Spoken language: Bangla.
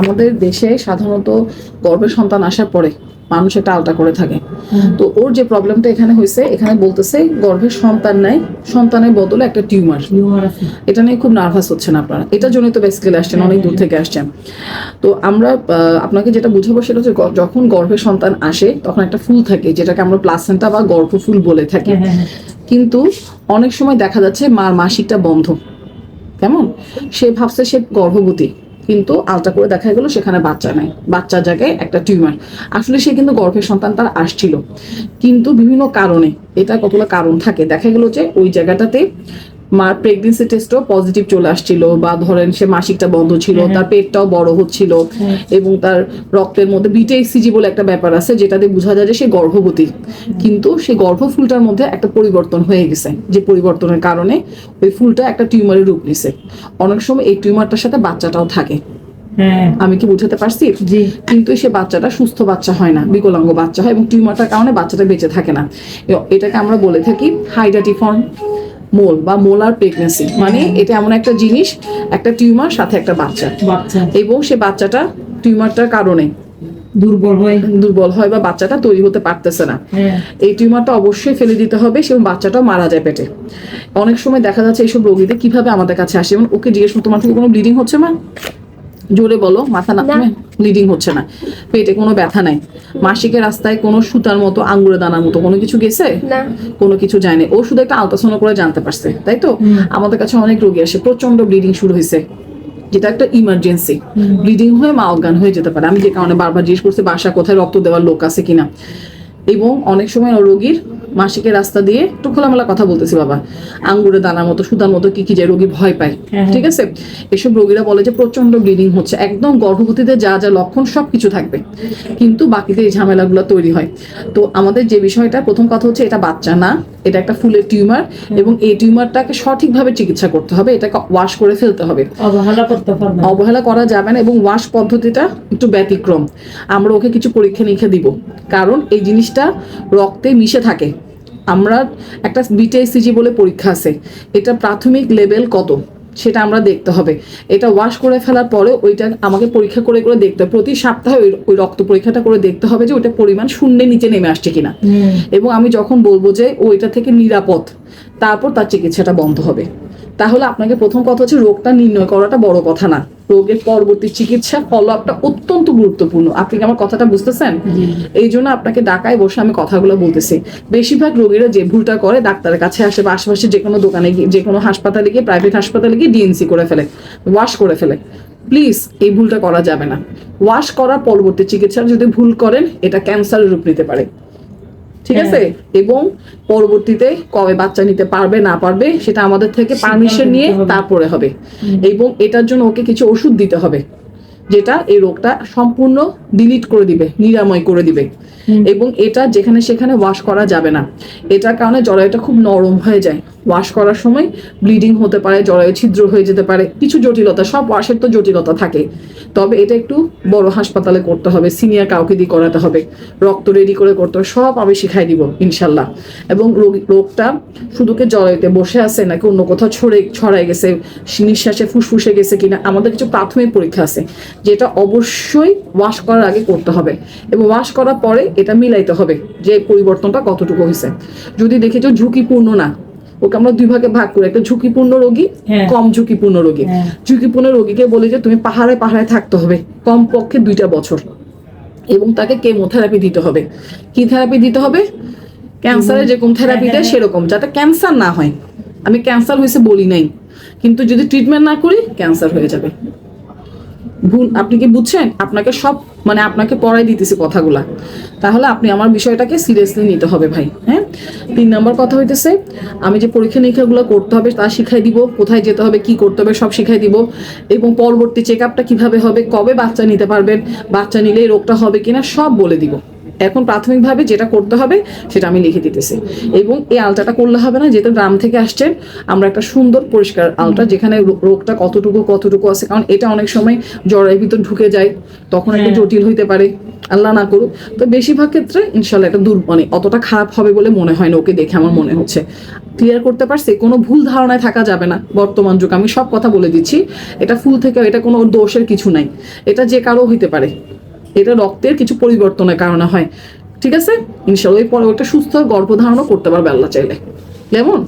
আমাদের দেশে সাধারণত গর্ভের সন্তান আসার পরে মানুষ একটা আলটা করে থাকে। তো ওর যে প্রবলেমটা এখানে হয়েছে এখানে বলতেছে গর্ভের সন্তান নাই সন্তানের বদলে একটা টিউমার। এটা নিয়ে খুব নার্ভাস হচ্ছেন আপনারা। এটার জন্যই তো বেসিক্যালি আসছেন অনেক দূর থেকে আসছেন। তো আমরা আপনাকে যেটা বুঝাবো সেটা হচ্ছে যখন গর্ভের সন্তান আসে তখন একটা ফুল থাকে যেটাকে আমরা প্লাসেন্টা বা গর্ভফুল বলে থাকি। হ্যাঁ, হ্যাঁ, কিন্তু অনেক সময় দেখা যাচ্ছে মার মাসিকটা বন্ধ। কেমন? সে ভাবছে সে গর্ভবতী। কিন্তু আলটা করে দেখা গেলো সেখানে বাচ্চা নাই। বাচ্চার জায়গায় একটা টিউমার। আসলে সে কিন্তু গর্ভের সন্তান তার আসছিল। কিন্তু বিভিন্ন কারণে, এটা কতগুলো কারণ থাকে, দেখা গেলো যে ওই জায়গাটাতে মার প্রেগনেন্সি টেস্টও পজিটিভ চলে আসছিল বা ধরেন সে মাসিকটা বন্ধ ছিল। তার পেটটাও বড় হচ্ছিল। এবং তার রক্তের মধ্যে বিটেএসিজি বলে একটা ব্যাপার আছে যেটা দিয়ে বোঝা যায় যে সে গর্ভবতী। কিন্তু সেই গর্ভফুলটার মধ্যে একটা পরিবর্তন হয়ে গেছে যে পরিবর্তনের কারণে ওই ফুলটা একটা টিউমারের রূপ নিছে। অনেক সময় এই টিউমারটার সাথে বাচ্চাটাও থাকে। হ্যাঁ। আমি কি বুঝাতে পারছি? কিন্তু সে বাচ্চাটা সুস্থ বাচ্চা হয় না বিকলাঙ্গ বাচ্চা হয় এবং টিউমারটার কারণে বাচ্চাটা বেঁচে থাকে না। এটাকে আমরা বলে থাকি হাইডাটিফর্ম মোল বা মোলার প্রেগনেন্সি মানে এটা এমন একটা জিনিস একটা টিউমার সাথে একটা বাচ্চা। বাচ্চা। এবং সে বাচ্চাটা টিউমারটার কারণে দুর্বল হয়। দুর্বল হয় বা বাচ্চাটা তৈরি হতে পারতেছে না। হ্যাঁ। এই টিউমারটা অবশ্যই ফেলে দিতে হবে এবং বাচ্চাটাও মারা যায় পেটে। অনেক সময় দেখা যাচ্ছে এইসব রোগীদের কীভাবে আমাদের কাছে আসে? এবং ওকে জিজ্ঞেস করো, তোমার থেকে কোনো ব্লিডিং হচ্ছে মা? জোরে বলো মাথা না না। ব্লিডিং হচ্ছে না। পেটে কোনো ব্যথা নাই। মাসিকের রাস্তায় কোনো সুতার মতো আঙ্গুরে দানার মতো কোনো কিছু গেছে? না। কোনো কিছু যায়নি ও শুধু একটা আলট্রাসাউন্ড করে জানতে পারছে তাই তো? আমাদের কাছে অনেক রোগী আসে প্রচণ্ড ব্লিডিং শুরু হয়েছে। যেটা একটা ইমার্জেন্সি ব্লিডিং হয়ে মা অজ্ঞান হয়ে যেতে পারে। আমি যে কারণে বারবার জিজ্ঞেস করছি বাসা কোথায় রক্ত দেওয়ার লোক আছে কিনা? এবং অনেক সময় রোগীর মাসিকের রাস্তা দিয়ে একটু খোলামেলা কথা বলতেছি বাবা। আঙ্গুরে দানার মতো সুতার মতো কি কি যে রোগী ভয় পায় হ্যাঁ। ঠিক আছে? এসব রোগীরা বলে যে প্রচণ্ড ব্লিডিং হচ্ছে। একদম গর্ভবতীতে যা যা লক্ষণ সব কিছু থাকবে। কিন্তু বাকিতে এই ঝামেলাগুলো তৈরি হয়। তো আমাদের যে বিষয়টা প্রথম কথা হচ্ছে এটা বাচ্চা না এটা একটা ফুলের টিউমার এবং এই টিউমারটাকে সঠিকভাবে চিকিৎসা করতে হবে এটাকে ওয়াশ করে ফেলতে হবে। অবহেলা করতে পারবে অবহেলা করা যাবে না এবং ওয়াশ পদ্ধতিটা একটু ব্যতিক্রম। আমরা ওকে কিছু পরীক্ষা নিরীক্ষা দিব। কারণ এই জিনিসটা রক্তে মিশে থাকে। আমরা একটা বিটিএসিজি বলে পরীক্ষা আছে। এটা প্রাথমিক লেভেল কত? সেটা আমরা দেখতে হবে। এটা ওয়াশ করে ফেলার পরে ওইটা আমাকে পরীক্ষা করে করে দেখতে হবে। প্রতি সপ্তাহে ওই ওই রক্ত পরীক্ষাটা করে দেখতে হবে যে ওইটা পরিমাণ শূন্যের নিচে নেমে আসছে কিনা। এবং আমি যখন বলব যে ওইটা থেকে নিরাপদ তারপর তার চিকিৎসাটা বন্ধ হবে। তাহলে আপনাকে প্রথম কথা হচ্ছে রোগটা নির্ণয় করাটা বড় কথা না। রোগের পরবর্তী চিকিৎসা ফলো আপটা অত্যন্ত গুরুত্বপূর্ণ। আপনি কি আমার কথাটা বুঝতেছেন? এই জন্য আপনাকে ডাকায় বসে আমি কথাগুলো বলতেছি। বেশিরভাগ রোগীরা যে ভুলটা করে ডাক্তারের কাছে আসে বা আশেপাশে যে কোনো দোকানে গিয়ে যে কোনো হাসপাতালে গিয়ে প্রাইভেট হাসপাতালে গিয়ে ডিএনসি করে ফেলে ওয়াশ করে ফেলে। প্লিজ এই ভুলটা করা যাবে না। ওয়াশ করার পরবর্তী চিকিৎসা যদি ভুল করেন এটা ক্যান্সারের রূপ নিতে পারে। ঠিক আছে? এবং পরবর্তীতে কবে বাচ্চা নিতে পারবে না পারবে সেটা আমাদের থেকে পারমিশন নিয়ে। তারপরে হবে। এবং এটার জন্য ওকে কিছু ওষুধ দিতে হবে যেটা এই রোগটা সম্পূর্ণ ডিলিট করে দিবে নিরাময় করে দিবে। এবং এটা যেখানে সেখানে ওয়াশ করা যাবে না। এটার কারণে জলায়ুটা খুব নরম হয়ে যায়। ওয়াশ করার সময় ব্লিডিং হতে পারে, জরায়ু ছিদ্র হয়ে যেতে পারে, কিছু জটিলতা, সব ওয়াশের তো জটিলতা থাকে। তবে এটা একটু বড় হাসপাতালে করতে হবে সিনিয়র কাউকে দিয়ে করাতে হবে। রক্ত রেডি করে করতে হবে, সব আমি শিখাই দিব, ইনশাল্লাহ। এবং রোগী, রোগটা শুধুকে জরায়ুতে বসে আছে নাকি অন্য কোথাও ছড়ে ছড়াই গেছে, নিঃশ্বাসে ফুসফুসে গেছে কিনা, আমাদের কিছু প্রাথমিক পরীক্ষা আছে, যেটা অবশ্যই ওয়াশ করার আগে করতে হবে। এবং ওয়াশ করার পরে এটা মিলাইতে হবে যে পরিবর্তনটা কতটুকু হয়েছে। যদি দেখি যে ঝুঁকিপূর্ণ না ওকে আমরা দুই ভাগে ভাগ করি একটা ঝুঁকিপূর্ণ রোগী হ্যাঁ। কম ঝুঁকিপূর্ণ রোগী। হ্যাঁ। ঝুঁকিপূর্ণ রোগীকে বলি যে তুমি পাহাড়ে পাহাড়ে থাকতে হবে কম পক্ষে দুইটা বছর। এবং তাকে কেমোথেরাপি দিতে হবে। কি থেরাপি দিতে হবে? ক্যান্সারের যেরকম থেরাপিটা দেয় সেরকম যাতে ক্যান্সার না হয়। আমি ক্যান্সার হয়েছে বলি নাই কিন্তু যদি ট্রিটমেন্ট না করি ক্যান্সার হয়ে যাবে। ভুল আপনি কি বুঝছেন? আপনাকে সব মানে আপনাকে পড়াই দিতেছি কথাগুলা। তাহলে আপনি আমার বিষয়টাকে সিরিয়াসলি নিতে হবে ভাই হ্যাঁ? তিন নম্বর কথা হইতেছে, আমি যে পরীক্ষা নিরীক্ষাগুলো করতে হবে তা শিখাই দিব, কোথায় যেতে হবে, কি করতে হবে সব শিখাই দিব, এবং পরবর্তী চেক আপটা কীভাবে হবে, কবে বাচ্চা নিতে পারবেন, বাচ্চা নিলে এই রোগটা হবে কিনা সব বলে দিব। এখন প্রাথমিকভাবে যেটা করতে হবে সেটা আমি লিখে দিতেছি। এবং এই আলট্রাটা করলে হবে না যেহেতু গ্রাম থেকে আসছে আমরা একটা সুন্দর পরিষ্কার আলটা যেখানে রোগটা কতটুকু কতটুকু আছে। কারণ এটা অনেক সময় জ্বরের ভিতর ঢুকে যায় তখন একটু হ্যাঁ। জটিল হইতে পারে আল্লাহ না করুক। তো বেশিরভাগ ক্ষেত্রে ইনশাল্লাহ এটা দূর মানে অতটা খারাপ হবে বলে মনে হয় না ওকে দেখে আমার মনে হচ্ছে। ক্লিয়ার করতে পারছে কোনো ভুল ধারণায় থাকা যাবে না বর্তমান যুগ। আমি সব কথা বলে দিচ্ছি এটা ফুল থেকে এটা কোনো দোষের কিছু নাই। এটা যে কারও হইতে পারে। এটা রক্তের কিছু পরিবর্তনের কারণে হয়। ঠিক আছে? ইনশাল্লাহ এর পরে একটা সুস্থ গর্ভধারণও করতে পারবে আল্লাহ চাইলে। কেমন?